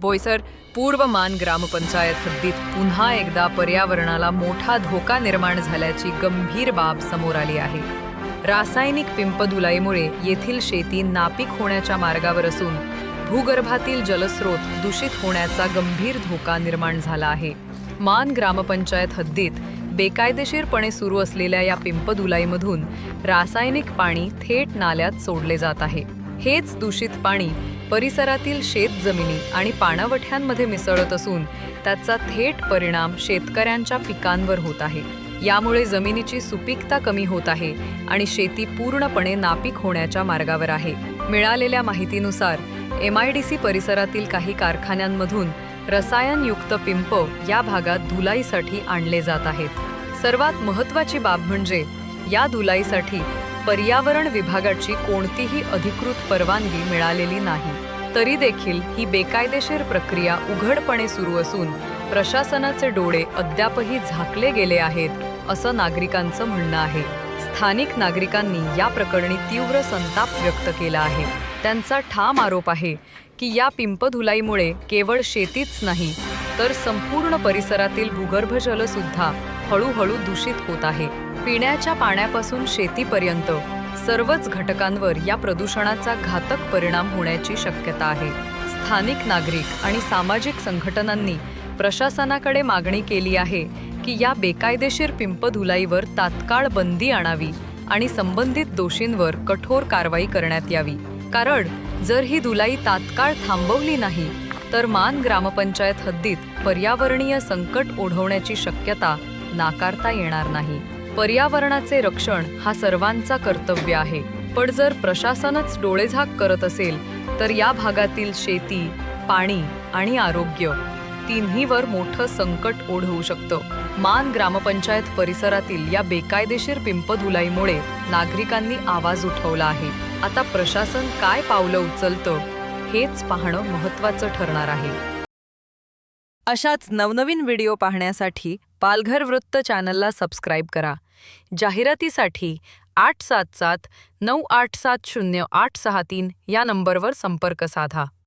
बोईसर पूर्वमान ग्रामपंचायत हद्दीत पुन्हा एकदा पर्यावरणाला मोठा धोका निर्माण झाल्याची गंभीर बाब समोर आली आहे. रासायनिक पिंपदुलाईमुळे येथील शेती नापीक होण्याच्या मार्गावर असून भूगर्भातील जलस्रोत दूषित होण्याचा गंभीर धोका निर्माण झाला आहे. मान ग्रामपंचायत हद्दीत बेकायदेशीरपणे सुरू असलेल्या या पिंपदुलाईमधून रासायनिक पाणी थेट नाल्यात सोडले जात आहे. हेच दूषित पाणी परिसरातील शेतजमिनी आणि पाणवठ्यांमध्ये मिसळत असून त्याचा थेट परिणाम शेतकऱ्यांच्या पिकांवर होत आहे. यामुळे जमिनीची सुपीकता कमी होत आहे आणि शेती पूर्णपणे नापीक होण्याच्या मार्गावर आहे. मिळालेल्या माहितीनुसार एम आय डी सी परिसरातील काही कारखान्यांमधून रसायनयुक्त पिंप या भागात धुलाईसाठी आणले जात आहेत. सर्वात महत्त्वाची बाब म्हणजे या धुलाईसाठी पर्यावरण विभागाची कोणतीही अधिकृत परवानगी मिळालेली नाही. तरी देखील ही बेकायदेशीर प्रक्रिया उघडपणे सुरू असून प्रशासनाचे डोळे अद्यापही झाकले गेले आहेत असं नागरिकांचं म्हणणं आहे. स्थानिक नागरिकांनी या प्रकरणी तीव्र संताप व्यक्त केला आहे. त्यांचा ठाम आरोप आहे की या पिंपधुलाईमुळे केवळ शेतीच नाही तर संपूर्ण परिसरातील भूगर्भ जलसुद्धा हळूहळू दूषित होत आहे. पिण्याच्या पाण्यापासून शेतीपर्यंत सर्वच घटकांवर या प्रदूषणाचा घातक परिणाम होण्याची शक्यता आहे. स्थानिक नागरिक आणि सामाजिक संघटनांनी प्रशासनाकडे मागणी केली आहे की या बेकायदेशीर पिंपधुलाईवर तात्काळ बंदी आणावी आणि संबंधित दोषींवर कठोर कारवाई करण्यात यावी. कारण जर ही धुलाई तात्काळ थांबवली नाही तर मान ग्रामपंचायत हद्दीत पर्यावरणीय संकट ओढवण्याची शक्यता नाकारता येणार नाही. पर्यावरणाचे रक्षण हा सर्वांचा कर्तव्य आहे. पण जर प्रशासनच डोळेझाक करत असेल तर या भागातील शेती पाणी आणि आरोग्य तिन्हीवर मोठं संकट ओढवू शकतं. मान ग्रामपंचायत परिसरातील या बेकायदेशीर पिंपधुलाईमुळे नागरिकांनी आवाज उठवला आहे. आता प्रशासन काय पावलं उचलतं हेच पाहणं महत्त्वाचं ठरणार आहे. अशाच नवनवीन व्हिडिओ पाहण्यासाठी पालघर वृत्त चॅनलला सबस्क्राईब करा. जाहिरातीसाठी आठ सात सात नऊ आठ सात शून्य आठ सहा तीन या नंबरवर संपर्क साधा.